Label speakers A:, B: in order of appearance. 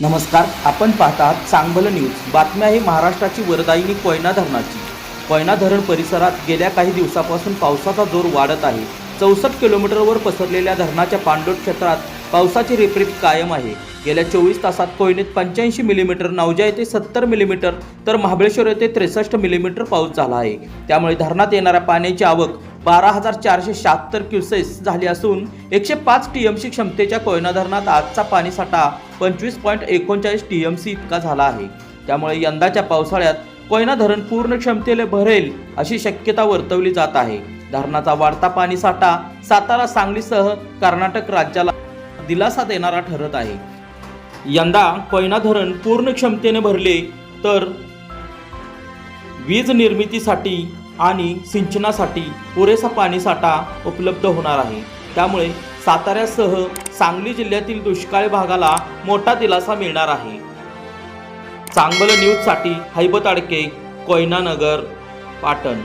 A: नमस्कार आपण पाहतात चांगलं न्यूज. बातम्या ही महाराष्ट्राची वरदायिनी कोयना धरणाची. कोयना धरण परिसरात गेल्या काही दिवसापासून पावसाचा जोर वाढत आहे. चौसष्ट किलोमीटरवर पसरलेल्या धरणाच्या पाणलोट क्षेत्रात पावसाची रिपरिप कायम आहे. गेल्या चोवीस तासात कोयनेत पंच्याऐंशी मिलीमीटर नवजा येथे सत्तर मिलीमीटर तर महाबळेश्वर येथे त्रेसष्ट मिलीमीटर पाऊस झाला आहे. त्यामुळे धरणात येणाऱ्या पाण्याची आवक बारा हजार चारशे शहात्तर क्युसेस झाली असून एकशे पाच टी एम सी क्षमतेच्या कोयना धरणात आजचा पाणीसाठा पंचवीस पॉईंट एकोणचाळीस टी एम सी इतका झाला आहे. त्यामुळे यंदाच्या पावसाळ्यात कोयना धरण पूर्ण क्षमतेने भरेल अशी शक्यता वर्तवली जात आहे. धरणाचा वाढता पाणीसाठा सातारा सांगलीसह कर्नाटक राज्याला दिलासा देणारा ठरत आहे. यंदा कोयना धरण पूर्ण क्षमतेने भरले तर वीज निर्मितीसाठी आणि सिंचनासाठी पुरेसा पाणीसाठा उपलब्ध होणार आहे. त्यामुळे साताऱ्यासह सांगली जिल्ह्यातील दुष्काळी भागाला मोठा दिलासा मिळणार आहे. चांगलं न्यूजसाठी हैबत आडके कोयनानगर पाटण.